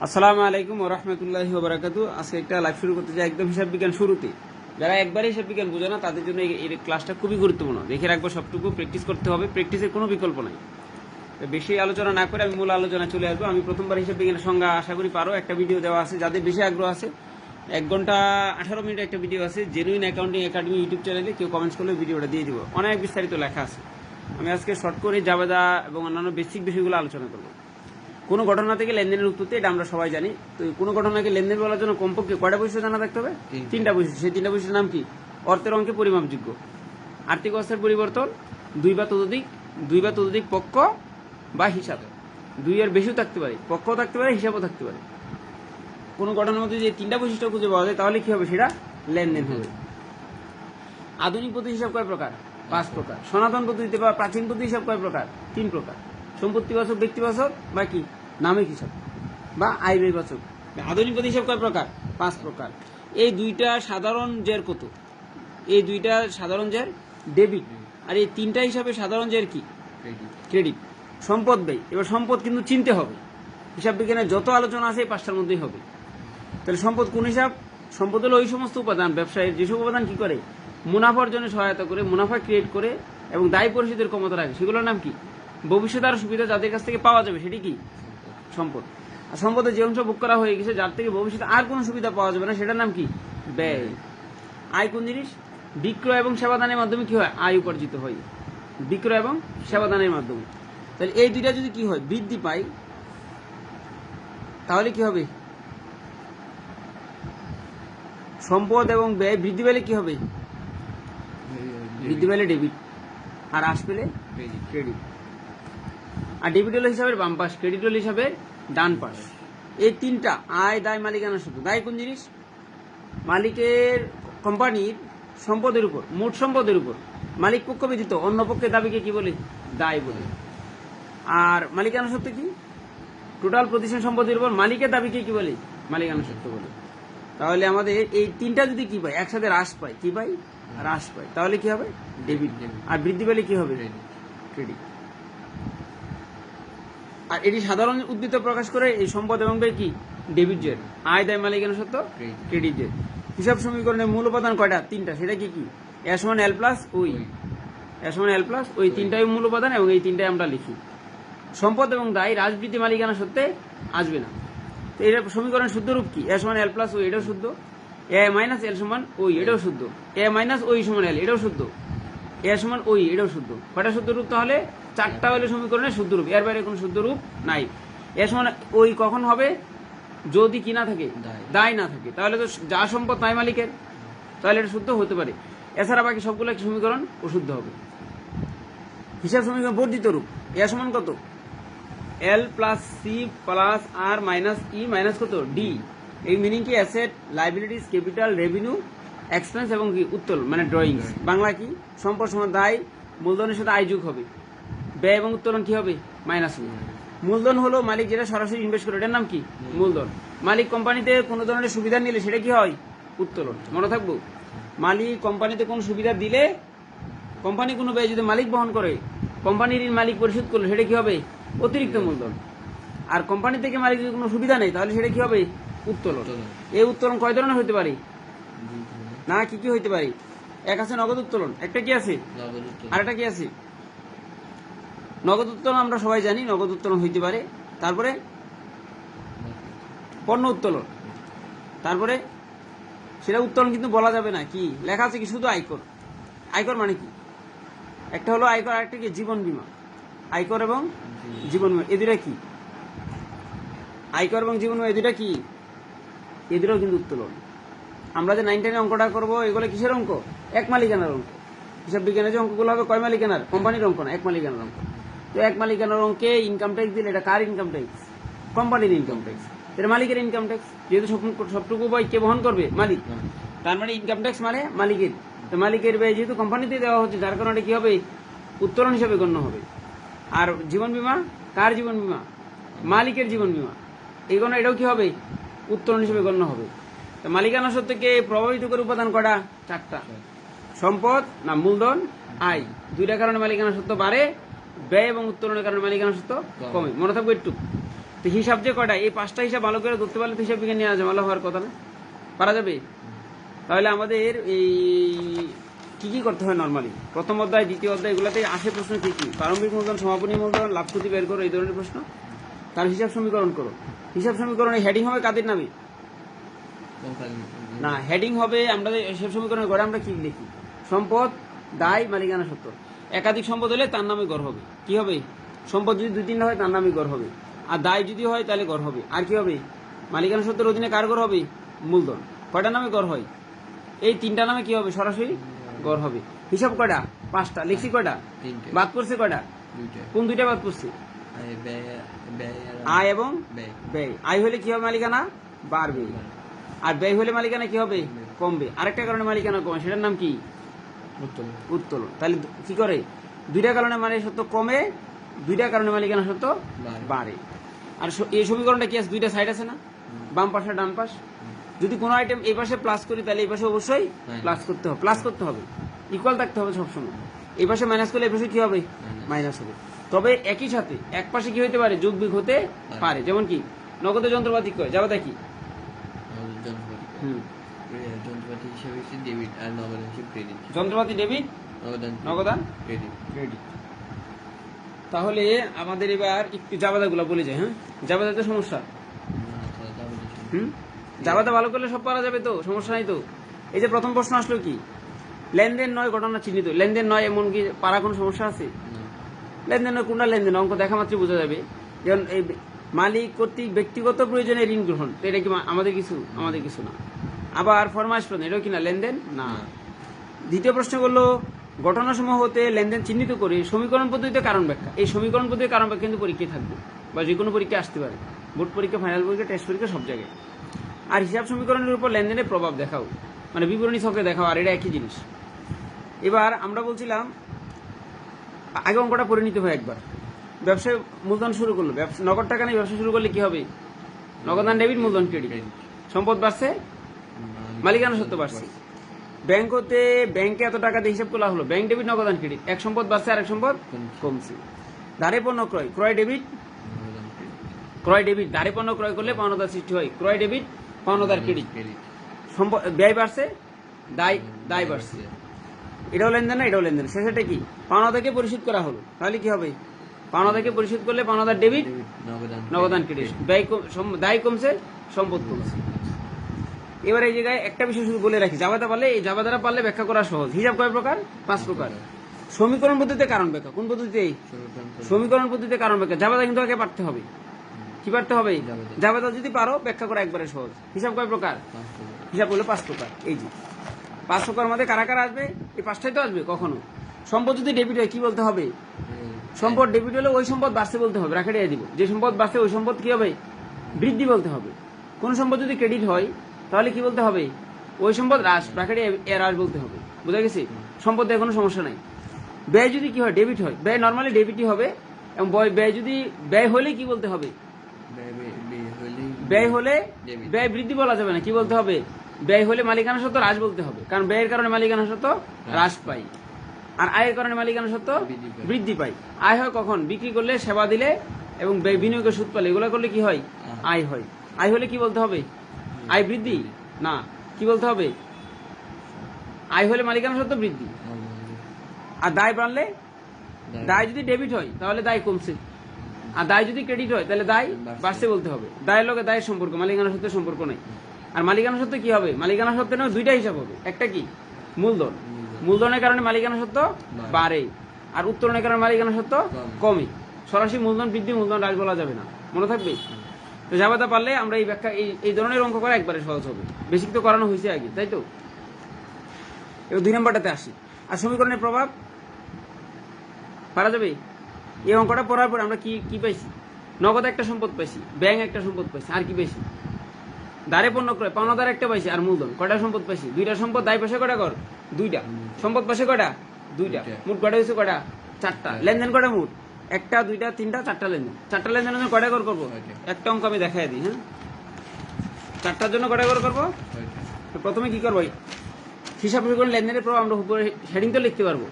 আসসালামু আলাইকুম ওরহমতুল্লাহি ওবরাকাতু আজকে একটা লাইভ শুরু করতে চাই একদম হিসাব বিজ্ঞান শুরুতে। যারা একবারে হিসাব বিজ্ঞান বোঝে না, তাদের জন্য এই- এই ক্লাসটা খুবই গুরুত্বপূর্ণ। দেখে রাখব সবটুকু প্র্যাকটিস করতে হবে। প্র্যাকটিসের কোনো বিকল্প নাই। বেশি আলোচনা না করে আমি মূল আলোচনা চলে আসব। আমি প্রথমবার হিসাব বিজ্ঞানের সংজ্ঞা আশা করি পারো। একটা ভিডিও দেওয়া আছে, যাদের বেশি আগ্রহ আছে। এক ঘণ্টা আঠারো মিনিট একটা ভিডিও আছে জেনুইন অ্যাকাউন্টিং একাডেমি ইউটিউব চ্যানেলে কেউ কমেন্টস করলে ভিডিওটা দিয়ে দিব। অনেক বিস্তারিত লেখা আছে। আমি আজকে শর্ট করে জাবেদা এবং অন্যান্য বেসিক বিষয়গুলো আলোচনা করব। কোনো ঘটনা থেকে লেনদেনের উৎপত্তি এটা আমরা সবাই জানি। তো কোনো ঘটনাকে লেনদেন বলার জন্য কমপক্ষে কয়টা বৈশিষ্ট্য জানা থাকতে হবে? তিনটা। বৈশিষ্ট্য। সেই তিনটা বৈশিষ্ট্যের নাম কি? অর্থের অঙ্কে পরিমাপযোগ্য। আর্থিক অবস্থার পরিবর্তন দুই বা ততোধিক দুই বা ততোধিক পক্ষ বা হিসাব। দুই এর বেশিও থাকতে পারে পক্ষও থাকতে পারে হিসাবও থাকতে পারে। কোনো ঘটনার মধ্যে যে তিনটা বৈশিষ্ট্য খুঁজে পাওয়া যায় তাহলে কি হবে সেটা? লেনদেন হবে। আধুনিক পদ্ধতি হিসাব কয় প্রকার? পাঁচ প্রকার। সনাতন পদ্ধতিতে বা প্রাচীন পদ্ধতি হিসাব কয় প্রকার? তিন প্রকার। সম্পত্তিবাচক ব্যক্তিবাচক বা কি? নামিক হিসাব বা আয় ব্যয়বাচক আধুনিক পদ হিসাব কয় প্রকার? পাঁচ প্রকার। এই দুইটা সাধারণ জের কত? এই দুইটা সাধারণ জের ডেবিট। আর এই তিনটা হিসাবে সাধারণ জের কি? ক্রেডিট। সম্পদ ব্যয়। এবার সম্পদ কিন্তু চিনতে হবে। হিসাব বিজ্ঞানের যত আলোচনা আছে এই পাঁচটার মধ্যেই হবে। তাহলে সম্পদ কোন হিসাব? সম্পদ হলো ওই সমস্ত উপাদান ব্যবসায়ের যেসব উপাদান কি করে? মুনাফার জন্য সহায়তা করে মুনাফা ক্রিয়েট করে এবং দায়ী পরিশোধের ক্ষমতা রাখে। সেগুলোর নাম কি? ভবিষ্যৎ আর সুবিধা যাদের কাছ থেকে পাওয়া যাবে সেটি কি? সম্পদ। আর সম্পদের যে অংশ বুক করা হয়ে গেছে যার থেকে ভবিষ্যতে আর কোনো সুবিধা পাওয়া যাবে না সেটার নাম কি? ব্যয়। আয় কোন জিনিস? বিক্রয় এবং সেবাদানের মাধ্যমে কি হয়? আয় উপার্জিত হয়। বিক্রয় এবং সেবাদানের মাধ্যমে। তাহলে এই দুইটা যদি কি হয় বৃদ্ধি পায় তাহলে কি হবে? সম্পদ এবং ব্যয় বৃদ্ধি পেলে কি হবে? বৃদ্ধি পেলে ডেবিট আর হ্রাস পেলে ক্রেডিট আর ডেবিট হলো হিসাবের বাম পাশ ক্রেডিট হলো হিসাবের ডান পাশ। এই তিনটা আয় দায় মালিকানা সূত্র দায় কোন জিনিস? মালিকের কোম্পানির সম্পদের উপর মোট সম্পদের উপর। মালিক পক্ষ ব্যতীত অন্য পক্ষের দাবিকে কি বলে? দায় বলে। আর মালিকানা সত্য কি? টোটাল প্রতিষ্ঠান সম্পদের উপর মালিকের দাবিকে কি বলে? মালিকানা সত্য বলে। তাহলে আমাদের এই তিনটা যদি কি পাই একসাথে হ্রাস পায় কি পাই? হ্রাস পায় তাহলে কি হবে? ডেবিট আর বৃদ্ধি পেলে কি হবে? ক্রেডিট আর এটি সাধারণ উদ্বৃত্ত প্রকাশ করে এই সম্পদ এবং ব্যয় কি? ডেবিট জেড আয় দায় মালিকানা সত্য ক্রেডিট জেড হিসাব সমীকরণের মূল উপাদান কয়টা? তিনটা। সেটা কি কি? এস ওয়ান এল প্লাস ওই এস ওয়ান এল প্লাস ওই তিনটাই মূল উপাদান এবং এই তিনটাই আমরা লিখি। সম্পদ এবং দায় রাজবৃত্তি মালিকানা সত্ত্বে আসবে না। তো এটা সমীকরণের শুদ্ধ রূপ কি? এস ওয়ান এল প্লাস ওই এটাও শুদ্ধ। এ মাইনাস এল সমান ওই এটাও শুদ্ধ। এ মাইনাস ওই সমান এল এটাও শুদ্ধ। এ সমান ওই এটাও শুদ্ধ। কয়টা শুদ্ধ রূপ তাহলে? চারটা হলে সমীকরণে শুদ্ধ রূপ এর বাইরে কোনো শুদ্ধ রূপ নাই। এ সমান ওই কখন হবে? যদি কি না থাকে দায়। না থাকে তাহলে তো যা সম্পদ তাই মালিকের। তাহলে এটা শুদ্ধ হতে পারে। এছাড়া বাকি সবগুলো একটি সমীকরণ অশুদ্ধ হবে। হিসাব সমীকরণ বর্ধিত রূপ এ সমান কত? L plus C plus R minus E minus কত? ডি এই মিনিং কি? Asset liabilities capital revenue expense এবং কি? উত্তোলন মানে ড্রয়িং বাংলা কি? সম্পদ সমান দায় মূলধনের সাথে আয় যোগ হবে। ব্যয় এবং উত্তোলন কি হবে? মাইনাস হবে। মূলধন হলো মালিক যেটা সরাসরি ইনভেস্ট করে। এটার নাম কি? মূলধন। মালিক কোম্পানিতে কোনো ধরনের সুবিধা নিলে সেটা কি হয়? উত্তোলন। মনে থাকব? মালিক কোম্পানিতে কোনো সুবিধা দিলে কোম্পানি কোনো ব্যয় যদি মালিক বহন করে কোম্পানির ঋণ মালিক পরিশোধ করলে সেটা কি হবে? অতিরিক্ত মূলধন। আর কোম্পানি থেকে মালিক যদি কোনো সুবিধা নেই তাহলে সেটা কি হবে? উত্তোলন। এই উত্তোলন কয় ধরনের হতে পারে? না কি কি হইতে পারে? এক আছে নগদ উত্তোলন। একটা কি আছে? আর একটা কি আছে? নগদ উত্তোলন আমরা সবাই জানি, নগদ উত্তোলন হইতে পারে। তারপরে পণ্য উত্তোলন। তারপরে সেটা উত্তোলন কিন্তু বলা যাবে না, কি? লেখা আছে কি? শুধু আয়কর। আয়কর মানে কি? একটা হলো আয়কর, আরেকটা কি? জীবন বীমা। আয়কর এবং জীবন বিমা। এ দুটা কি? আয়কর এবং জীবন বিমা, এ দুটা কি? এ কিন্তু উত্তোলন। আমরা যে নাইন টেনে অঙ্কটা করব, এগুলো কিসের অঙ্ক? এক মালিকানার অঙ্ক। হিসাব বিজ্ঞানের যে অঙ্কগুলো হবে, কয় মালিকানার? কোম্পানির অঙ্ক না, এক মালিকানার অঙ্ক। তো এক মালিকানার অঙ্কে ইনকাম ট্যাক্স দিলে এটা কার ইনকাম ট্যাক্স কোম্পানির ইনকাম ট্যাক্স এটা মালিকের ইনকাম ট্যাক্স যেহেতু সব- সবটুকু বই কে বহন করবে? মালিক। তার মানে ইনকাম ট্যাক্স মানে মালিকের। তো মালিকের ব্যয় যেহেতু কোম্পানিতে দেওয়া হচ্ছে, যার কারণে কি হবে? উত্তোলন হিসাবে গণ্য হবে। আর জীবন বীমা? কার জীবন বীমা? মালিকের জীবন বীমা। এই গণ্য এটাও কি হবে? উত্তোলন হিসেবে গণ্য হবে। তো মালিকানা সত্যকে প্রভাবিত করে উপাদান করা চারটা। সম্পদ না মূলধন? আয়। দুইটা কারণে মালিকানা সত্য বাড়ে। ব্যয় এবং উত্তোলনের কারণে মালিকানা সত্য কমে। মনে থাকবে একটু। তো হিসাব যে কয়টা এই পাঁচটা হিসাব ভালো করে ধরতে পারলে তো হিসাব বিজ্ঞান নিয়ে ভালো হওয়ার কথা না। পারা যাবে? তাহলে আমাদের এই কি কি করতে হয় নর্মালি প্রথম অধ্যায় দ্বিতীয় অধ্যায় এগুলোতে আসে প্রশ্ন কি কি? প্রারম্ভিক মূলধন সমাপনী মূলধন লাভ ক্ষতি বের করো এই ধরনের প্রশ্ন। তার হিসাব সমীকরণ করো। হিসাব সমীকরণে হেডিং হবে কাদের নামে? না হেডিং হবে আমরা হিসাব সমীকরণের ঘরে আমরা কি লিখি? সম্পদ দায় মালিকানা সত্য একাধিক সম্পদ হলে তার নামে গড় হবে। কি হবে? সম্পদ যদি দুই তিনটা হয় তার নামে গড় হবে। আর দায় যদি হয় তাহলে গড় হবে। আর কি হবে? মালিকানা সত্যের অধীনে কার গড় হবে? মূলধন। কয়টা নামে গড় হয়? এই তিনটা নামে কি হবে? সরাসরি গড় হবে। হিসাব কয়টা? পাঁচটা। লিখছি কয়টা? তিনটে। বাদ করছে কয়টা? কোন দুইটা বাদ করছে আয় এবং ব্যয়। আয় হলে কি হবে মালিকানা? বাড়বে। আর ব্যয় হলে মালিকানা কি হবে? কমবে। আরেকটা কারণে মালিকানা কমে সেটার নাম কি? উত্তোলন। তাহলে কি করে? দুইটা কারণে মানে সত্য কমে দুইটা কারণে মালিকানা সত্য? বাড়ে। আর এই সমীকরণটা কি আছে? দুইটা সাইড আছে না? বাম পাশে ডান পাশ। যদি কোনো আইটেম এই পাশে প্লাস করি তাহলে এই পাশে অবশ্যই প্লাস করতে হবে। প্লাস করতে হবে। ইকুয়াল থাকতে হবে সবসময়। এই পাশে মাইনাস করলে এই পাশে কি হবে? মাইনাস হবে। তবে একই সাথে এক পাশে কি হতে পারে? যোগ বিয়োগ হতে পারে। যেমন কি? নগদ যন্ত্রপাতি কয়? যাবে দেখি হুম। হিসেবে হচ্ছে ডেবিট আর নগদ ক্রেডিট যন্ত্রপাতি ডেবিট নগদান নগদান? ক্রেডিট ক্রেডিট তাহলে আমাদের এবার একটু জাবাদাগুলো বলে যায় হ্যাঁ? জাবাদাতে সমস্যা? হুম? জাবাদা ভালো করলে সব পারা যাবে তো সমস্যা নাই তো? এই যে প্রথম প্রশ্ন আসলো কি? লেনদেন নয় ঘটনা চিহ্নিত। লেনদেন নয় এমন কি পারা কোনো সমস্যা আছে? লেনদেন নয় কোনটা লেনদেন? অঙ্ক দেখা মাত্রই বোঝা যাবে। যেমন এই মালিক কর্তৃক ব্যক্তিগত প্রয়োজনে ঋণ গ্রহণ। তো এটা কি আমাদের কিছু? আমাদের কিছু না। আবার ফরমাইশ প্রদান এটাও কি না লেনদেন? না। দ্বিতীয় প্রশ্ন করল ঘটনাসমূহ হতে লেনদেন চিহ্নিত করে সমীকরণ পদ্ধতিতে কারণ ব্যাখ্যা। এই সমীকরণ পদ্ধতিতে কারণ ব্যাখ্যা কিন্তু পরীক্ষায় থাকবে বা যে কোনো পরীক্ষা আসতে পারে। বোর্ড পরীক্ষা ফাইনাল পরীক্ষা টেস্ট পরীক্ষা সব জায়গায়। আর হিসাব সমীকরণের উপর লেনদেনের প্রভাব দেখাও। মানে বিবরণী ছকে দেখাও আর এটা একই জিনিস। এবার আমরা বলছিলাম আগে অঙ্কটা পড়ে নিতে হয় একবার। ব্যবসায় মূলধন শুরু করল ব্যবসা নগদ টাকা নিয়ে ব্যবসা শুরু করলে কি হবে? নগদান ডেবিট মূলধন ক্রেডিট সম্পদ বাড়ছে মালিকানা সত্য বাড়ছে। ব্যাংক হতে ব্যাংকে এত টাকা দিয়ে হিসাব করা হলো ব্যাংক ডেবিট নগদান ক্রেডিট এক সম্পদ বাড়ছে আর এক সম্পদ কমছে। ধারে পণ্য ক্রয় ক্রয় ডেবিট ক্রয় ডেবিট। ধারে পণ্য ক্রয় করলে পাওনাদার সৃষ্টি হয় ক্রয় ডেবিট পাওনাদার ক্রেডিট। সম্পদ ব্যয় বাড়ছে দায় দায় বাড়ছে। এটাও লেনদেন না এটাও লেনদেন। শেষেটা কি? পাওনাদারকে পরিশোধ করা হলো তাহলে কি হবে? পাওনাদারকে পরিশোধ করলে পাওনাদার ডেবিট নগদান ক্রেডিট। ব্যয় কম- দায় কমছে সম্পদ কমছে। এবার এই জায়গায় একটা বিষয় শুধু বলে রাখি। জাবাদা পারলে এই জাবাদারা পারলে ব্যাখ্যা করা সহজ। হিসাব কয় প্রকার? পাঁচ প্রকার। সমীকরণ পদ্ধতিতে কারণ ব্যাখ্যা। কোন পদ্ধতিতে সমীকরণ করে পদ্ধতিতে কারণ ব্যাখ্যা। জাবাদা কিন্তু আগে পারতে হবে। কি পারতে হবে? জাবাদা। যদি পারো ব্যাখ্যা করা একবারে সহজ। হিসাব কয় প্রকার? হিসাব হলো পাঁচ প্রকার। এই যে। পাঁচ প্রকার মধ্যে কারা কারা আসবে? এই পাঁচটাই তো আসবে কখনো। সম্পদ যদি ডেবিট হয় কি বলতে হবে? সম্পদ ডেবিট হলে ওই সম্পদ বাড়ছে বলতে হবে। রাখে দিব। যে সম্পদ বাড়ছে ওই সম্পদ কি হবে? বৃদ্ধি বলতে হবে। কোন সম্পদ যদি ক্রেডিট হয় তাহলে কি বলতে হবে? ওই সম্পদ হ্রাস ব্র্যাকেটে এর হ্রাস বলতে হবে। বুঝা গেছে? সম্পদ দিয়ে কোনো সমস্যা নাই। ব্যয় যদি কি হয়? ডেবিট হয়। ব্যয় নর্মালি ডেবিটই হবে এবং বয়- ব্যয় যদি ব্যয় হলে কি বলতে হবে? ব্যয়- হলে ব্যয় বৃদ্ধি বলা যাবে না। কি বলতে হবে? ব্যয় হলে মালিকানা সত্ত্ব হ্রাস বলতে হবে। কারণ ব্যয়ের কারণে মালিকানা সত্ত্ব হ্রাস পাই। আর আয়ের কারণে মালিকানা সত্ত্ব বৃদ্ধি পাই। আয় হয় কখন? বিক্রি করলে সেবা দিলে এবং ব্যয় বিনিয়োগের সুদ পালে এগুলো করলে কি হয়? আয় হয়। আয় হলে কি বলতে হবে? আয় বৃদ্ধি? না। কি বলতে হবে? আয় হলে মালিকানা সত্ত্ব বৃদ্ধি। আর দায় বাড়লে? দায়। যদি ডেবিট হয় তাহলে দায় কমছে। আর দায় যদি ক্রেডিট হয় তাহলে দায় বাড়ছে। বলতে হবে। দায়ের লগে দায়ের সম্পর্ক মালিকানা সত্ত্বের সম্পর্ক নেই। আর মালিকানা সত্ত্বে কি হবে? মালিকানা সত্ত্বে নয় দুইটা হিসাব হবে। একটা কি? মূলধন। মূলধনের কারণে মালিকানা সত্ত্ব বাড়ে। আর উত্তরণের কারণে মালিকানা সত্ত্ব কমে। কমে। সরাসরি মূলধন বৃদ্ধি মূলধন হ্রাস বলা যাবে না। মনে থাকবে? তো জাবাতা পারলে আমরা এই ব্যাখ্যা এই এই ধরনের অঙ্ক করা একবারে সহজ হবে। বেশি তো করানো হয়েছে আগে তাই তো? এবার দুই নম্বরটাতে আসি। আর সমীকরণের প্রভাব? পারা যাবে? এই অঙ্কটা পড়ার পর আমরা কি কি পাইছি? নগদ একটা সম্পদ পাইছি ব্যাংক একটা সম্পদ পাইছি আর কি পাইছি? দারে পণ্য ক্রয় পাওনাদার একটা পাইছি আর মূলধন। কয়টা সম্পদ পাইছি? দুইটা সম্পদ দায় পাশে কটা কর? দুইটা। সম্পদ পাশে কটা? দুইটা। মোট কয়টা হয়েছে কটা? চারটা। লেনদেন কটা মোট? একটা দুইটা তিনটা চারটা লেনদেন। চারটা লেনদেনের জন্য কয়টা কর করব? একটা অঙ্ক আমি দেখাই দিই হ্যাঁ? চারটার জন্য কয়টা কর করব? তো প্রথমে কি করব? হিসাব করে লেনদেনের পর আমরা উপরে হেডিং তো লিখতে পারব।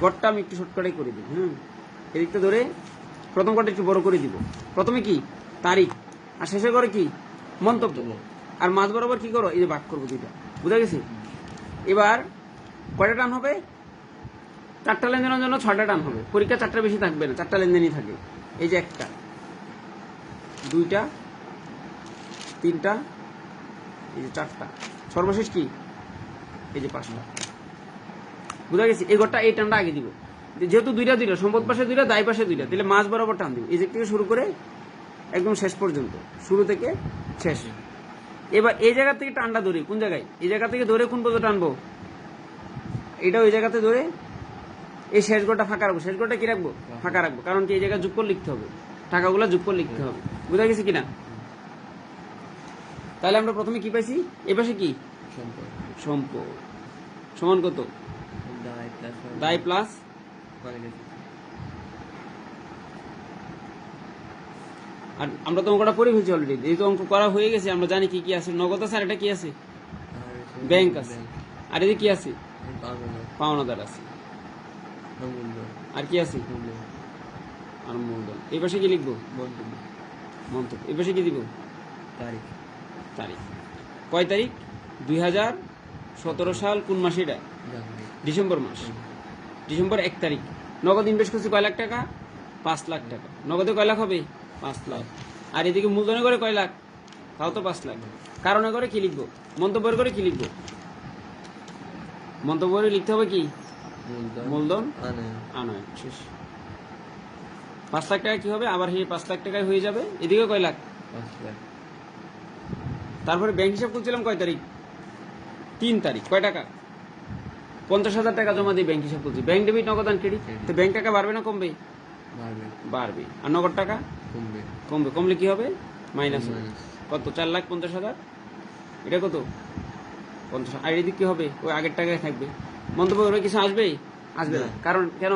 গড়টা আমি একটু শর্টকাটে করে দিই হ্যাঁ? এদিকটা ধরে প্রথম গড়টা একটু বড় করে দিব। প্রথমে কি? তারিখ। আর শেষে করে কি? মন্তব্য। আর মাঝ বরাবর কি করো? এই যে বাক করব দুইটা। বুঝা গেছে? এবার কয়টা টান হবে? চারটা লেনদেনের জন্য ছয়টা টান হবে। পরীক্ষা চারটা বেশি থাকবে না, চারটা লেনদেনই থাকে। এই যে একটা, দুইটা, তিনটা, এই যে চারটা। সর্বশেষ কি? এই যে পাঁচটা। বুঝা গেছে? এই ঘরটা এই টানটা আগে দিব। যেহেতু দুইটা দুইটা, সম্পদ পাশে দুইটা, দায় পাশে দুইটা, তাহলে মাঝ বরাবর টান দিব। এই দিক থেকে শুরু করে একদম শেষ পর্যন্ত, শুরু থেকে শেষ। এবার এই জায়গা থেকে টানটা ধরি, কোন জায়গায়? এই জায়গা থেকে ধরে কোন পর্যন্ত টানবো? এটা ওই জায়গাতে ধরে এই শেষ গোটা ফাঁকা রাখব। শেষ গোটা কি রাখব? ফাঁকা রাখব। কারণ কি এই জায়গায় যুগ করে লিখতে হবে। টাকাগুলো যুগ করে লিখতে হবে। বুঝা গেছে কিনা? তাহলে আমরা প্রথমে কি পাইছি? এ পাশে কি? সম্পদ। সমান কত? দায় প্লাস। আর আমরা তো অঙ্কটা পড়ে ফেলছি অলরেডি যেহেতু অঙ্ক করা হয়ে গেছে আমরা জানি কি কি আছে। নগদ আছে আর এটা কি আছে? ব্যাংক আছে। আর এদিকে কি আছে? পাওনা পাওনাদার আছে। আর কি আছে? আর মূলধন এই পাশে কি লিখব? মন্তব্য। মন্তব্য। এই পাশে কি দিব? তারিখ। তারিখ। কয় তারিখ? দুই হাজার সতেরো সাল কোন মাসে এটা? ডিসেম্বর মাস। ডিসেম্বর এক তারিখ। নগদ ইনভেস্ট করছি কয় লাখ টাকা? পাঁচ লাখ টাকা। নগদে কয় লাখ হবে? পাঁচ লাখ। আর এদিকে মূলধনে করে কয় লাখ? তাও তো পাঁচ লাখ। কারণে করে কি লিখব? মন্তব্যের করে কি লিখব? মন্তব্যে লিখতে হবে কি? মূলধন? শেষ। পাঁচ লাখ টাকা কি হবে? আবার সেই পাঁচ লাখ টাকায় হয়ে যাবে? এদিকে কয় লাখ? তারপরে ব্যাংক হিসাব করছিলাম কয় তারিখ? তিন তারিখ। কয় টাকা? পঞ্চাশ হাজার টাকা জমা দিয়ে ব্যাংক হিসাব করছি ব্যাংক ডেবিট নগদান ক্রেডিট তো ব্যাংক টাকা বাড়বে না কমবে? বাড়বে। আর নগদ টাকা? কমবে। কমবে। কমলে কি হবে? মাইনাস কত? চার লাখ পঞ্চাশ হাজার? এটা কত? পঞ্চাশ। আর এদিক কি হবে? ওই আগের টাকায় থাকবে। মন্তব্য করে কিছু আসবে আসবে না। কারণ কেন?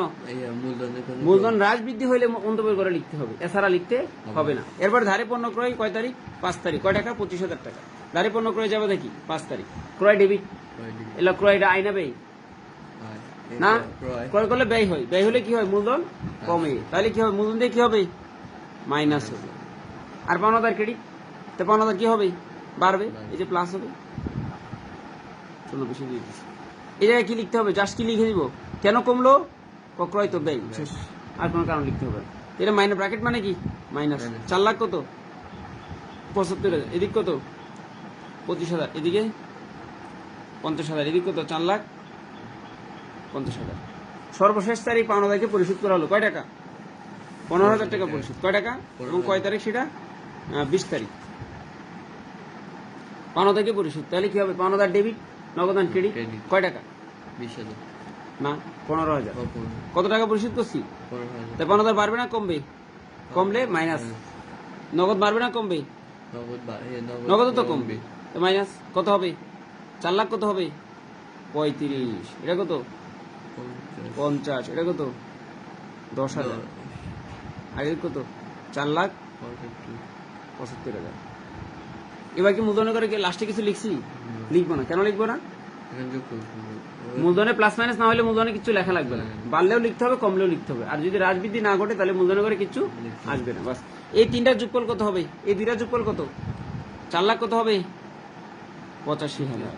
মূলধন হ্রাস বৃদ্ধি হলে মন্তব্য করে লিখতে হবে। এছাড়া লিখতে হবে। না। এরপর ধারে পণ্য ক্রয় কয় তারিখ? পাঁচ তারিখ। কয় টাকা? পঁচিশ হাজার টাকা। ধারে পণ্য ক্রয় যাবে দেখি পাঁচ তারিখ। ক্রয় ডেবিট। এলা ক্রয়টা আইনা ব্যয়? না? ক্রয়। ক্রয় করলে ব্যয় হয়। ব্যয় হলে কি হয়? মূলধন কমে। তাহলে কি হবে? মূলধন দিয়ে কি হবে? মাইনাস হবে। আর পাওনাদার ক্রেডিট? তো পাওনাদার কি হবে? বাড়বে। এই যে প্লাস হবে। চলো বেশি দিয়ে দিচ্ছি। এই জায়গায় কি লিখতে হবে? জাস্ট কি লিখে দিব? কেন কমলো? ক্রয় তো ব্যয়। শেষ। আর কোনো কারণ লিখতে হবে এটা মাইনাস ব্র্যাকেট মানে কি? মাইনাস চার লাখ কত? পঁচাত্তর হাজার। এদিক কত? পঁচিশ হাজার। এদিকে? পঞ্চাশ হাজার। এদিক কত? চার লাখ পঞ্চাশ হাজার। সর্বশেষ তারিখ পাওনাদারকে পরিশোধ করা হলো। কয় টাকা? পনেরো হাজার টাকা পরিশোধ। কয় টাকা? এবং কয় তারিখ সেটা? বিশ তারিখ। পাওনাদারকে পরিশোধ। তাহলে কি হবে? পাওনাদার ডেবিট নগদান ক্রেডিট। কয় টাকা? বিশ হাজার। না পনেরো হাজার। কত টাকা পরিশোধ করছি? পনেরো হাজার। বাড়বে না কমবে? কমলে মাইনাস নগদ বাড়বে না কমবে? নগদ তো কমবে। তো মাইনাস কত হবে? চার লাখ কত হবে? পঁয়ত্রিশ। এটা কত? পঞ্চাশ, এটা কত? দশ হাজার। আগের কত? চার লাখ পঁচাত্তর হাজার। এবার কি মূলধনে করে কি লাস্টে কিছু লিখছি? লিখব না। কেন লিখব না? মূলধনে প্লাস মাইনাস না হলে মূলধনে কিছু লেখা লাগবে না। বাড়লেও লিখতে হবে কমলেও লিখতে হবে। আর যদি রাজবৃদ্ধি না ঘটে তাহলে মূলধনে করে কিছু আসবে না। বাস। এই তিনটা যোগফল কত হবে? এই দুইটা যোগফল কত? চার লাখ কত হবে? পঁচাশি হাজার।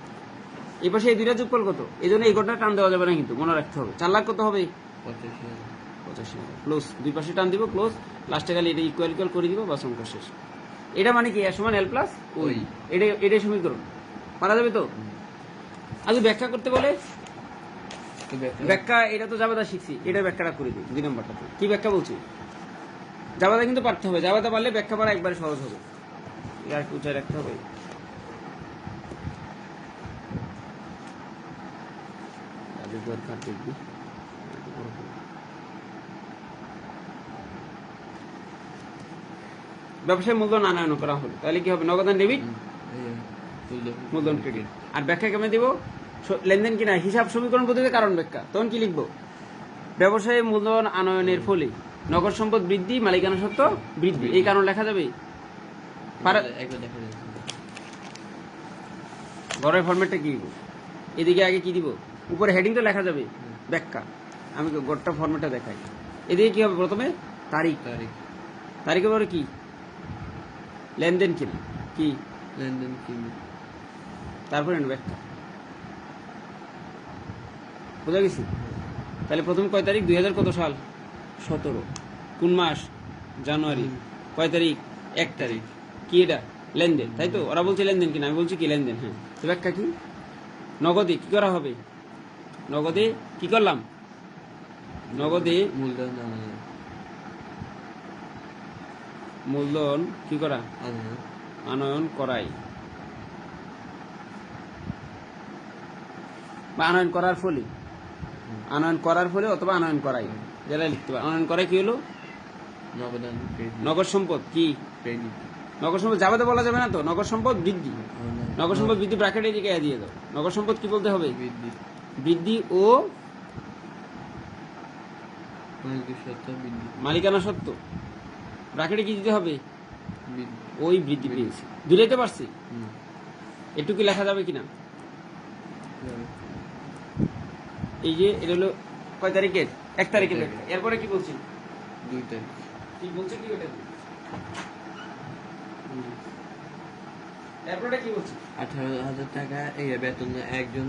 পাশে এই দুইটা যোগফল কত? এই জন্য এই ঘটনা টান দেওয়া যাবে না কিন্তু মনে রাখতে হবে। চার লাখ কত হবে? পঁচাশি হাজার। পঁচাশি হাজার। ক্লোজ দুই পাশে টান দিব ক্লোজ লাস্টে খালি এটা ইকুয়াল ইকুয়াল করে দিব বাস অঙ্ক শেষ। এটা মানে কি এর সমান এল প্লাস ওই। এটা এটাই সমীকরণ। পারা যাবে তো? আজ ব্যাখ্যা করতে বলে? ব্যাখ্যা- এটা তো জাবাদা শিখছি। এটা ব্যাখ্যাটা করে দিই দুই নম্বরটাতে কি ব্যাখ্যা বলছি? জাবাদা কিন্তু পারতে হবে। জাবাদা পারলে ব্যাখ্যা পারা একবারে সহজ হবে। আর একটু উঁচায় রাখতে হবে। দরকার দেখবি একটু বড় করে। ব্যবসায় মূলধন আনয়ন করা হলো। তাহলে কি হবে? নগদান ডেবিট মূলধন। ক্রেডিট আর ব্যাখ্যা কেমন দিব? লেনদেন কিনা? হিসাব সমীকরণ পদ্ধতিতে কারণ ব্যাখ্যা। তখন কি লিখব? ব্যবসায়ে মূলধন আনয়নের ফলে নগদ সম্পদ বৃদ্ধি মালিকানা সত্ত্ব বৃদ্ধি। এই কারণ লেখা যাবে? ঘরের ফরম্যাটটা কি? দিব এদিকে আগে কি দিব? উপরে হেডিং তো লেখা যাবে। ব্যাখ্যা। আমি গোটটা ফরম্যাটটা দেখাই। এদিকে কি হবে প্রথমে? তারিখ। তারিখ। তারিখের পরে কি? লেনদেন কিনা কি লেনদেন কিনবে তারপরে নেবে একটা। বুঝা গেছি? তাহলে প্রথম কয় তারিখ? দুই হাজার কত সাল? সতেরো। কোন মাস? জানুয়ারি। কয় তারিখ? এক তারিখ। কি এটা? লেনদেন তাই তো? ওরা বলছে লেনদেন কিনা আমি বলছি কি লেনদেন? হ্যাঁ। তো ব্যাখ্যা কি? নগদে কি করা হবে? নগদে কি করলাম? নগদে মূলধন মূলধন কি করা? আনয়ন। করাই। বা আনয়ন করার ফলে আনয়ন করার ফলে অথবা আনয়ন করাই। যেটা লিখতে পারে আনয়ন করাই কি হলো? নগদ সম্পদ কি? নগদ সম্পদ যাবে তো বলা যাবে না তো? নগদ সম্পদ বৃদ্ধি। নগদ সম্পদ বৃদ্ধি ব্র্যাকেটে দিকে দিয়ে দাও। নগদ সম্পদ কি বলতে হবে? বৃদ্ধি। বৃদ্ধি ও মালিকানা সত্ত্ব ব্র্যাকেটে কি দিতে হবে? ওই বৃদ্ধি পেয়েছে। দুটাইতে পারছি। এটুকু লেখা যাবে কিনা। এই যে এটা হলো কয় তারিখের? এক তারিখের। এরপরে কি বলছি দুই তারিখ। কি বলছে কি ওটা? এরপরে কি বলছি? আঠারো হাজার টাকা এই বেতন একজন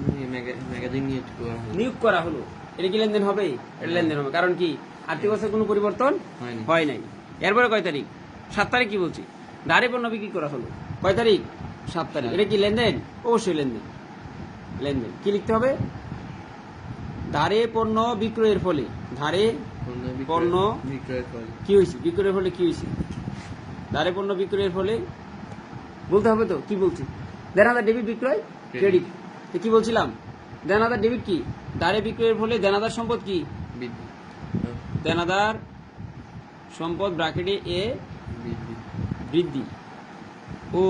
ম্যাগাজিন নিয়ে করা হলো। নিয়োগ করা হলো। এটা কি লেনদেন হবে? এটা লেনদেন হবে। কারণ কি আর্থিক অবস্থার কোনো পরিবর্তন হয় নাই। এরপরে কয় তারিখ? সাত তারিখ কি বলছি? ধারে পণ্য বিক্রি করা হলো? কয় তারিখ? সাত তারিখ। এটা কি লেনদেন? অবশ্যই লেনদেন। লেনদেন। কি লিখতে হবে? ধারে পণ্য বিক্রয়ের ফলে। ধারে পণ্য কি হয়েছে? বিক্রয়ের ফলে কি হয়েছে? ধারে পণ্য বিক্রয়ের ফলে। বলতে হবে তো? কি বলছি? দেন হাজার ডেবিট বিক্রয় ক্রেডিট তো কি বলছিলাম? দেন হাজার ডেবিট কি? ধারে বিক্রয়ের ফলে দেনাদার সম্পদ কি? দেনাদার সম্পদ ব্রাকেটে এ বৃদ্ধি ও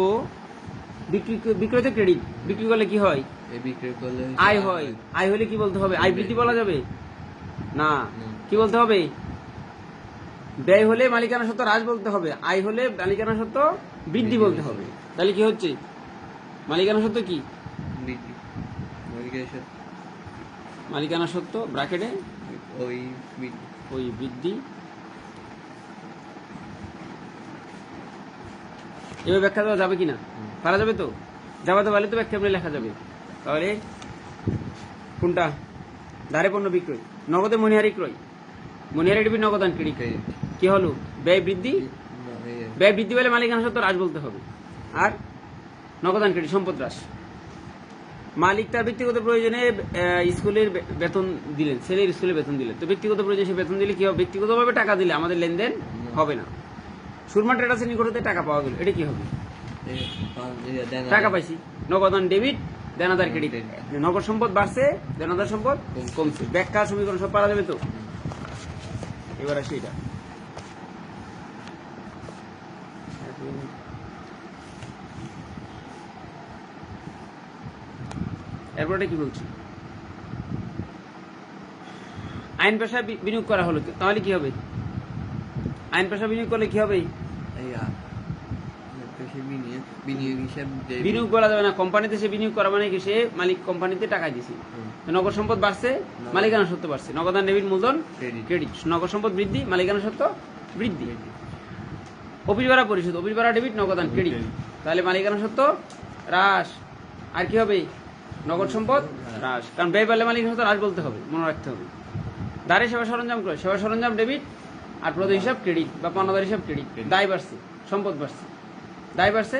বিক্রি বিক্রয়তে ক্রেডিট। বিক্রি করলে কি হয়? এই বিক্রয় করলে আয় হয়। আয় হলে কি বলতে হবে? আয় বৃদ্ধি বলা যাবে? না। কি বলতে হবে? ব্যয় হলে মালিকানা সত্ত্ব হ্রাস বলতে হবে। আয় হলে মালিকানা সত্ত্ব বৃদ্ধি বলতে হবে। তাহলে কি হচ্ছে? মালিকানা সত্ত্ব কি? মালিকানা সত্ত্ব। ব্রাকেটে ওই ওই বৃদ্ধি। এভাবে ব্যাখ্যা দেওয়া যাবে কিনা। পারা যাবে তো? যাওয়া তো পারলে তো ব্যাখ্যা আপনি লেখা যাবে। তাহলে কোনটা? ধারে পণ্য বিক্রয় নগদে মনিহারি ক্রয়। মনিহারি ডিবি নগদান ক্রেডিট ক্রেডিট কি হলো? ব্যয় বৃদ্ধি? ব্যয় বৃদ্ধি পেলে মালিকানা সত্ত্ব হ্রাস বলতে হবে। আর নগদান ক্রেডিট সম্পদ হ্রাস। মালিক তার ব্যক্তিগত প্রয়োজনে স্কুলের বেতন দিলেন। ছেলের স্কুলে বেতন দিলেন। তো ব্যক্তিগত প্রয়োজনে সে বেতন দিলে কি হবে? ব্যক্তিগতভাবে টাকা দিলে আমাদের লেনদেন হবে না। সুরমা ট্রেডার্সের নিকটতে টাকা পাওয়া গেল। এটা কি হবে? টাকা পাইছি। নগদান ডেবিট দেনাদার ক্রেডিট নগদ সম্পদ বাড়ছে দেনাদার সম্পদ কমছে। ব্যাখ্যা সমীকরণ সব পারা যাবে তো? এবার আসি এটা। এরপরে কি বলছি? আইন পেশায় বিনিয়োগ করা হলো। তাহলে কি হবে? আইন পেশা বিনিয়োগ করলে কি হবে? বিনিয়োগ করা যাবে না। কোম্পানিতে সে বিনিয়োগ করা মানে কি? সে মালিক কোম্পানিতে টাকা দিছে। নগদ সম্পদ বাড়ছে মালিকানা সত্ত্ব বাড়ছে। নগদান ডেবিট মূলধন. ক্রেডিট। নগদ সম্পদ বৃদ্ধি মালিকানা সত্ত্ব বৃদ্ধি। অফিস ভাড়া পরিশোধ অফিস ভাড়া ডেবিট নগদান ক্রেডিট। তাহলে মালিকানা সত্ত্ব হ্রাস। আর কি হবে? নগদ সম্পদ হ্রাস। কারণ ব্যয় পেলে মালিকানা সত্ত্ব হ্রাস বলতে হবে মনে রাখতে হবে। দাঁড়িয়ে সেবা সরঞ্জাম ক্রয়। সেবা সরঞ্জাম ডেবিট আর প্রদ হিসাব ক্রেডিট বা পণ্যদার হিসাব ক্রেডিট. দায় বাড়ছে সম্পদ বাড়ছে। দায় বাড়ছে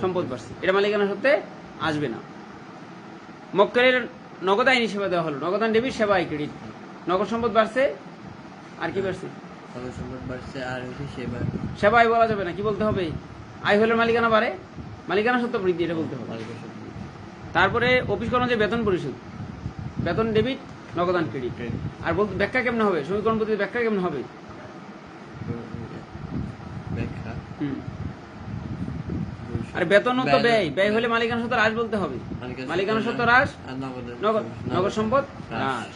সম্পদ বাড়ছে। এটা মালিকানা সত্ত্বে আসবে না। মক্কেলের নগদ আইনি সেবা দেওয়া হলো। নগদান ডেবিট সেবা আই ক্রেডিট নগদ সম্পদ বাড়ছে আর কি বাড়ছে? খরচ সম্পদ বাড়ছে আর হচ্ছে সেবা। সেবা আয় বলা যাবে না কি বলতে হবে? আয় হলে মালিকানা বাড়ে। মালিকানা সত্ত্ব বৃদ্ধি এটা বলতে হবে। তারপরে অফিস কর্মচারী বেতন পরিশোধ। বেতন ডেবিট নগদান ক্রেডিট. আর বলতে ব্যাখ্যা কেমন হবে? সমীকরণ পদ্ধতি ব্যাখ্যা কেমন হবে ব্যাখ্যা হুম। আর বেতন তো ব্যয় ব্যয় হলে মালিকানা সত্ত্ব হ্রাস বলতে হবে। মালিকানা সত্ত্ব হ্রাস নগদ সম্পদ হ্রাস।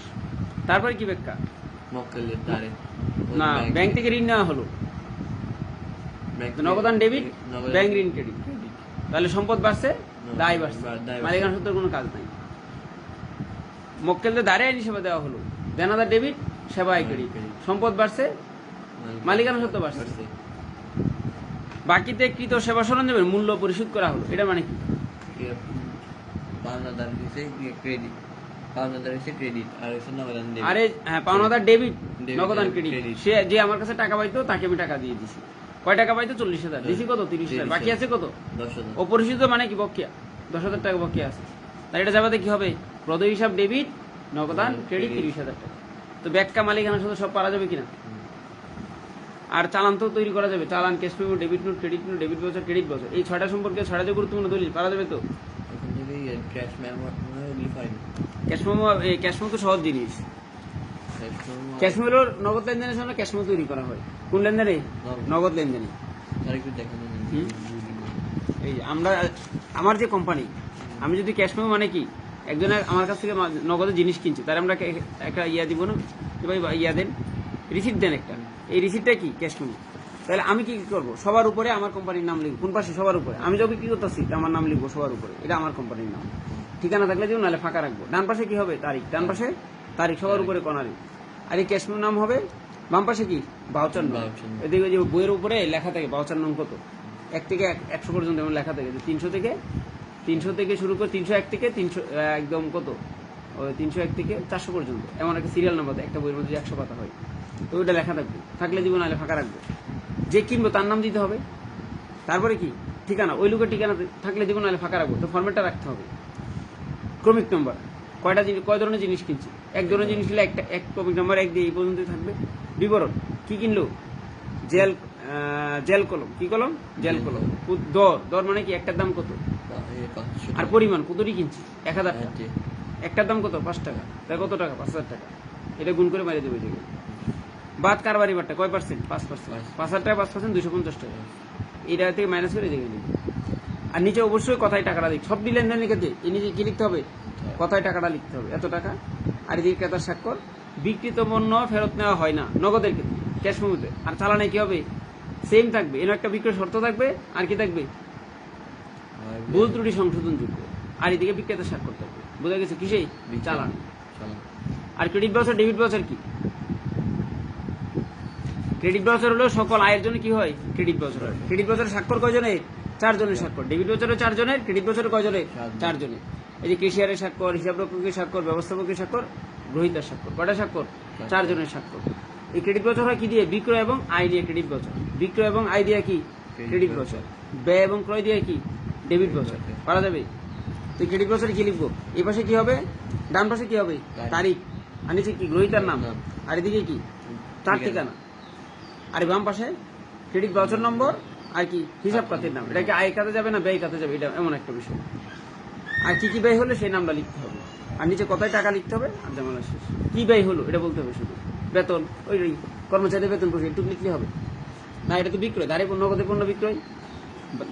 তারপরে কি ব্যাখ্যা? না ব্যাংক থেকে ঋণ নেওয়া হলো। নগদান ডেবিট ব্যাংক ঋণ ক্রেডিট তাহলে সম্পদ বাড়ছে দায় বাড়ছে। মালিকানা সত্ত্বের কোনো কাজ নাই। মক্কেলদের দাঁড়ে আইনি সেবা দেওয়া হলো। দেনাদার ডেবিট সেবা আয় ক্রেডিট সম্পদ বাড়ছে মালিকানা সত্ত্ব বাড়ছে। বাকিতে কৃত সেবা সরঞ্জামের মূল্য পরিশোধ করা হলো। এটা মানে কি? পাওনাদার ক্রেডিট পাওনাদার ক্রেডিট আর নগদান debit। আরে হ্যাঁ পাওনাদার ডেবিট নগদান ক্রেডিট সে যে আমার কাছে টাকা পাইতো তাকে আমি টাকা দিয়ে দিছি। কয় টাকা পাইতো? চল্লিশ হাজার। দিছি কত? তিরিশ হাজার। বাকি আছে কত? অপরিশোধিত মানে কি? বকেয়া। দশ হাজার টাকা বকেয়া আছে। তাই এটা যাবাতে কি হবে। প্রদয় হিসাব ডেবিট নগদান ক্রেডিট তিরিশ হাজার টাকা। তো ব্যাংকা মালিকানা শুধু সব পারা যাবে কিনা? আর চালান তো তৈরি করা যাবে। চালান cash payment debit note credit note debit বছর ক্রেডিট বছর এই ছয়টা সম্পর্কে ছয়টা যে গুরুত্বপূর্ণ দলিল পারা যাবে তো? ক্যাশ মেমো ক্যাশ মেমো তো সহজ জিনিস। ক্যাশ মেমো নগদ লেনদেনের সময় ক্যাশ মেমো তৈরি করা হয়। কোন লেনদেনে? নগদ। লেনদেনে। এই আমরা আমার যে কোম্পানি আমি যদি ক্যাশ মেমো মানে কি? একজনের আমার কাছ থেকে নগদে জিনিস কিনছে তার আমরা একটা ইয়া দিব না? ভাই ইয়া দেন? রিসিপ্ট দেন একটা। এই রিসিপ্টটা কি? ক্যাশ মেমো তাহলে আমি কি করব? সবার উপরে আমার কোম্পানির নাম লিখব। কোন পাশে? সবার উপরে। আমি যখন কি করতেছি? আমার নাম লিখব সবার উপরে। এটা আমার কোম্পানির নাম। ঠিকানা থাকলে দিব নাহলে ফাঁকা রাখব। ডান পাশে কি হবে? তারিখ। ডান পাশে? তারিখ। সবার উপরে কনারি। আর এই ক্যাশ নাম হবে? বাম পাশে কি? বাউচার নাম। এদিকে যে বইয়ের উপরে লেখা থাকে বাউচার নাম কত? এক থেকে এক- একশো পর্যন্ত এমন লেখা থাকে তিনশো থেকে তিনশো থেকে শুরু করে তিনশো এক থেকে তিনশো একদম কত? তিনশো এক থেকে চারশো পর্যন্ত। এমন একটা সিরিয়াল নাম্বার একটা বইয়ের মধ্যে একশো পাতা হয়। তো ওইটা লেখা থাকবে। থাকলে দিব নাহলে ফাঁকা রাখব। যে কিনবো তার নাম দিতে হবে। তারপরে কি? ঠিকানা। ওই লোকের ঠিকানা থাকলে দিব নাহলে ফাঁকা রাখব। তো ফর্মেটটা রাখতে হবে। ক্রমিক নম্বর কয়টা জিনিস কয় ধরনের জিনিস কিনছি? এক ধরনের জিনিস কিনলে একটা এক ক্রমিক নম্বর এক দিয়ে এই পর্যন্ত থাকবে। বিবরণ। কি কিনলো? জেল জেল কলম। কি কলম? জেল কলম। দর। দর মানে কি? একটার দাম কত? আর পরিমাণ কতটি কিনছি? এক হাজার একটার দাম কত? পাঁচ টাকা। তাই কত টাকা? পাঁচ হাজার টাকা। এটা গুণ করে মারিয়ে দেবে এটাকে বাদ কারবারি বারটা কয় পার্সেন্ট পাঁচ পার্সেন্ট পাঁচ। হাজার টাকা পাঁচ পার্সেন্ট দুশো পঞ্চাশ টাকা। এটা থেকে মাইনাস করে দেখে নিবি আর নিচে অবশ্যই কথায় টাকাটা দিক সব লেনদেন লিখে দে। এই নিচে কি লিখতে হবে? কথায় টাকাটা লিখতে হবে। এত টাকা? আর এদিকে ক্রেতার স্বাক্ষর বিক্রিত পণ্য ফেরত নেওয়া হয় না। নগদের ক্ষেত্রে ক্যাশ মেমোতে আর চালানে কি হবে? সেম থাকবে। এর একটা বিক্রয় শর্ত থাকবে। আর কি থাকবে? ভুল ত্রুটি সংশোধনযোগ্য। আর এদিকে বিক্রেতার স্বাক্ষর থাকবে। বোঝা গেছে কিসেই? চালান। আর ক্রেডিট বাউচার ডেবিট বাউচার কি? ক্রেডিট বাউচার হলো সকল আয়ের জন্য কি হয়? ক্রেডিট বাউচার হয়। ক্রেডিট বাউচারের স্বাক্ষর কয়জনের চারজনের স্বাক্ষর। ডেবিট বাউচারের চারজনের ক্রেডিট বাউচারের কয়জনের চারজন। চারজনের। এই যে কেশিয়ারের স্বাক্ষর হিসাব রক্ষকের স্বাক্ষর ব্যবস্থাপকের স্বাক্ষর গ্রহিতার স্বাক্ষর কয়টা স্বাক্ষর? চারজনের স্বাক্ষর। এই ক্রেডিট বাউচার হয় কি দিয়ে? বিক্রয় এবং আয় দিয়ে ক্রেডিট বাউচার বিক্রয় এবং আয় দিয়ে কি? ক্রেডিট। বাউচার ব্যয় এবং ক্রয় দিয়ে কি? ডেবিট বাউচার পারা যাবে? তো ক্রেডিট বাউচারে কি লিখব। এই পাশে কি হবে? ডান পাশে কি হবে? তারিখ। আর নিচে কি? গ্রহিতার নাম। আর এদিকে কি? তার ঠিকানা। আর বাম পাশে ক্রেডিট বাউচার নম্বর আর কি? হিসাব খাতের নাম। এটা কি আয় খাতে যাবে না ব্যয় খাতে যাবে? এটা এমন একটা বিষয়। আর কি কি ব্যয় হলে সেই নামটা লিখতে হবে। আর নিচে কতই টাকা লিখতে হবে? আর জামালা শেষ। কি ব্যয় হলো? এটা বলতে হবে শুধু। বেতন। ওই কর্মচারীদের বেতন পড়ছে একটু লিখলে হবে। না এটা তো বিক্রয়। ধারে পণ্য নগদে পণ্য বিক্রয়।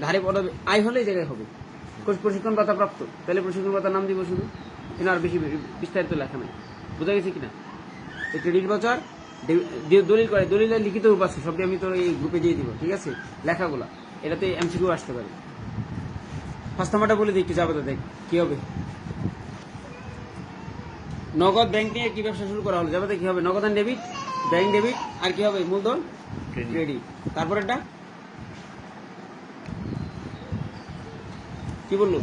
ধারে পণ্য আয় হলে এই জায়গায় হবে। প্রশিক্ষণ ভাতা প্রাপ্ত। তাহলে প্রশিক্ষণ ভাতার নাম দিব শুধু। কিন্তু আর বেশি বিস্তারিত লেখা নাই। বোঝা গেছে কিনা? এই ক্রেডিট বাজার দলিল করে। দলিলের লিখিত রূপ আছে সবটি আমি তোর এই গ্রুপে দিয়ে দিব ঠিক আছে? লেখাগুলা। এটাতে এমসিকিউ আসতে পারে। ফার্স্ট নাম্বারটা বলে দিই একটু যাবে তো দেখ কি হবে? নগদ ব্যাংক নিয়ে কি ব্যবসা শুরু করা হলো? যাবে কি হবে? নগদান ডেবিট ব্যাংক ডেবিট আর কি হবে? মূলধন। ক্রেডিট তারপরেটা কি বলল?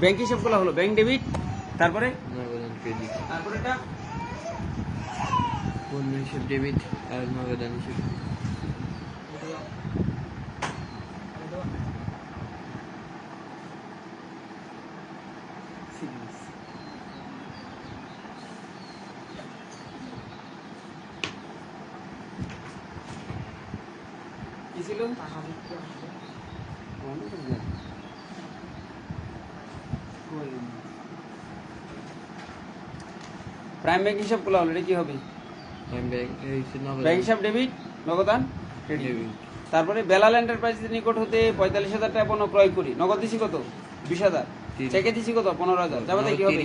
ব্যাংক হিসাব খোলা হলো ব্যাংক ডেবিট তারপরে? নগদান ক্রেডিট। তারপরেটা পণ্য হিসেব? ডেবিট আর নগদান হিসেব। ব্যাংক হিসাব খোলা হলো এটা কি হবে? ব্যাংক হিসেব ডেবিট নগদান ক্রেডিট তারপরে বেলাল এন্টারপ্রাইজের নিকট হতে পঁয়তাল্লিশ হাজার টাকা পণ্য ক্রয় করি। নগদ দিছি কত? বিশ হাজার। চেকে দিছি কত? পনেরো হাজার। যাবে কি হবে?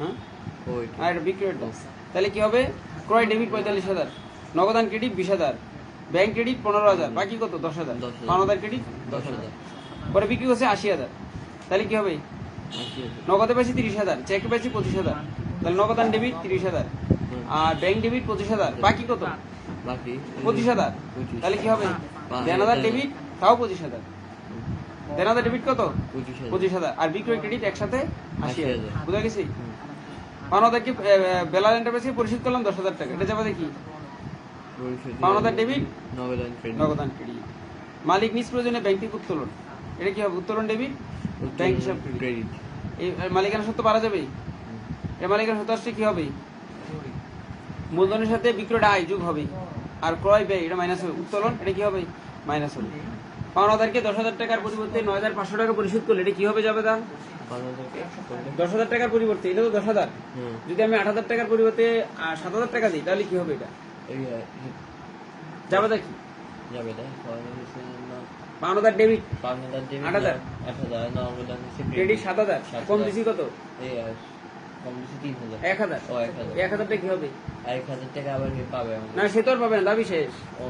হ্যাঁ? আর এটা বিক্রয়ের তাহলে কি হবে? ক্রয় ডেবিট পঁয়তাল্লিশ হাজার। নগদান ক্রেডিট বিশ হাজার। ব্যাংক ক্রেডিট পনেরো হাজার। বাকি কত? দশ হাজার। পাওনাদার ক্রেডিট দশ হাজার। পরে বিক্রি করছে আশি হাজার। তাহলে কি হবে? নগদে পাইছি তিরিশ হাজার। চেকে পাইছি পঁচিশ হাজার। তাহলে নগদান ডেবিট তিরিশ হাজার। আর ব্যাংক ডেবিট পঁচিশ হাজার। বাকি কত? বাকি পঁচিশ হাজার। তাহলে কি হবে? দেনাদার হাজার। ডেবিট তাও পঁচিশ হাজার। দেনাদার ডেবিট কত? পঁচিশ হাজার। আর বিক্রয় ক্রেডিট একসাথে আশি হাজার। হাজার। বুঝা গেছি? পাওনাদারকে বেলাল এন্টারপ্রাইজে পরিশোধ করলাম দশ হাজার টাকা। এটা যাবে কি পাওনাদার ডেবিট নগদান ক্রেডিট মালিক নিজ প্রয়োজনে ব্যাংক থেকে উত্তোলন। এটা কি হবে? উত্তোলন ডেবিট ব্যাংক হিসাব ক্রেডিট এই মালিকানা সত্য পারা যাবে? সত্য আসলে কি হবে? মূলধনের সাথে বিক্রয়টা আয় যোগ হবে। আর ক্রয় ব্যয় এটা মাইনাস হবে। উত্তোলন এটা কি হবে? মাইনাস হবে। পাওনাদারকে দশ হাজার টাকার পরিবর্তে নয় হাজার পাঁচশো টাকা পরিশোধ করলে এটা কি হবে যাবে দা দশ হাজার টাকার পরিবর্তে এটা তো দশ হাজার। যদি আমি আট হাজার টাকার পরিবর্তে সাত হাজার টাকা দিই তাহলে কি হবে এটা? যাবে দেখি যাবে তাই পাওনাদার হচ্ছে না পাওনাদার ডেবিট পাওনাদার দেবে আট হাজার। হাজার ক্রেডিট সাত হাজার। কম দিছি কত? এই আর কম বেশি তিন হাজার। এক হাজার। ও এক হাজার। এক হাজার টাকা কি হবে? এক হাজার টাকা আবার পাবে না সে তো আর পাবে না দাবি শেষ। ও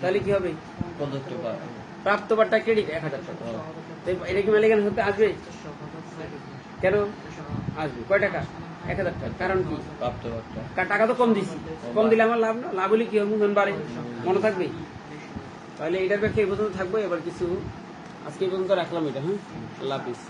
তাহলে কি হবে? প্রদত্ত পাবে। প্রাপ্ত বার্তা ক্রেডিট এক হাজার টাকা। ও, তো এটা কি মালিকানা সত্যি আসবে? কেন? আসবে। কয় টাকা? এক হাজার টাকা। কারণ কি? প্রাপ্ত বার্তা কার টাকা তো কম দিছি। কম দিলে আমার লাভ না। লাভ হলে কি হবে? মূলধন বাড়ে। মনে থাকবে? তাহলে এটার ব্যাখ্যা এই পর্যন্ত থাকবে। এবার কিছু আজকে এই পর্যন্ত রাখলাম এটা হ্যাঁ? আল্লাহ হাফিজ।